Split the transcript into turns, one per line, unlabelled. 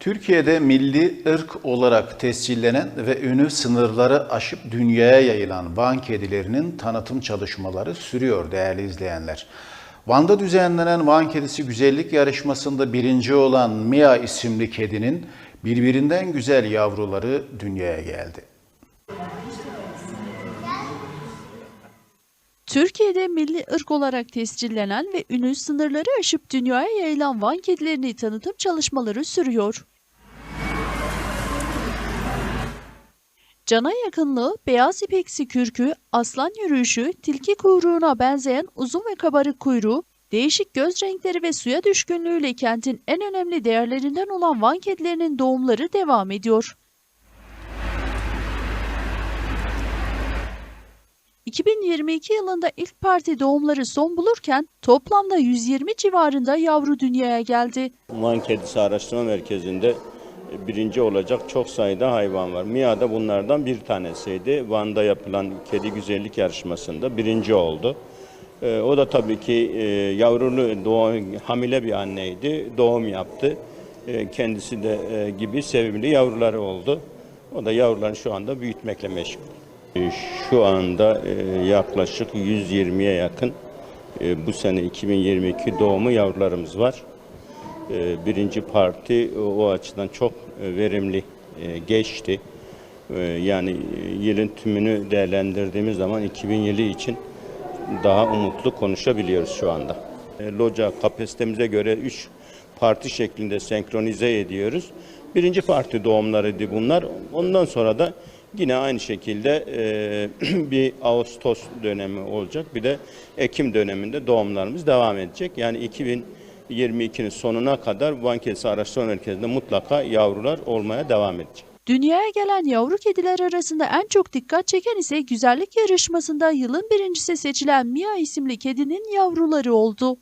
Türkiye'de milli ırk olarak tescillenen ve ünü sınırları aşıp dünyaya yayılan Van kedilerinin tanıtım çalışmaları sürüyor değerli izleyenler. Van'da düzenlenen Van Kedisi Güzellik Yarışması'nda birinci olan Mia isimli kedinin birbirinden güzel yavruları dünyaya geldi.
Türkiye'de milli ırk olarak tescillenen ve ünü sınırları aşıp dünyaya yayılan Van kedilerini tanıtım çalışmaları sürüyor. Cana yakınlığı, beyaz ipeksi kürkü, aslan yürüyüşü, tilki kuyruğuna benzeyen uzun ve kabarık kuyruğu, değişik göz renkleri ve suya düşkünlüğüyle kentin en önemli değerlerinden olan Van kedilerinin doğumları devam ediyor. 2022 yılında ilk parti doğumları son bulurken toplamda 120 civarında yavru dünyaya geldi.
Van Kedisi Araştırma Merkezi'nde e, birinci olacak çok sayıda hayvan var. Mia da bunlardan bir tanesiydi. Van'da yapılan kedi güzellik yarışmasında birinci oldu. E, o da tabii ki e, yavrulu doğum, hamile bir anneydi. Doğum yaptı. Kendisi de gibi sevimli yavruları oldu. O da yavrularını şu anda büyütmekle meşgul. E, Şu anda e, yaklaşık 120'ye yakın e, bu sene 2022 doğumu yavrularımız var. E, birinci parti o- o açıdan çok e, verimli e, geçti. E, Yani e, yılın tümünü değerlendirdiğimiz zaman 2000 yılı için daha umutlu konuşabiliyoruz şu anda. E, Loca kapasitemize göre 3 parti şeklinde senkronize ediyoruz. Birinci parti doğumlarıydı bunlar. Ondan sonra da yine aynı şekilde e, bir Ağustos dönemi olacak. Bir de Ekim döneminde doğumlarımız devam edecek. Yani 2022'nin sonuna kadar Van Kedisi Araştırma Merkezi'nde mutlaka yavrular olmaya devam edecek.
Dünyaya gelen yavru kediler arasında en çok dikkat çeken ise güzellik yarışmasında yılın birincisi seçilen Mia isimli kedinin yavruları oldu.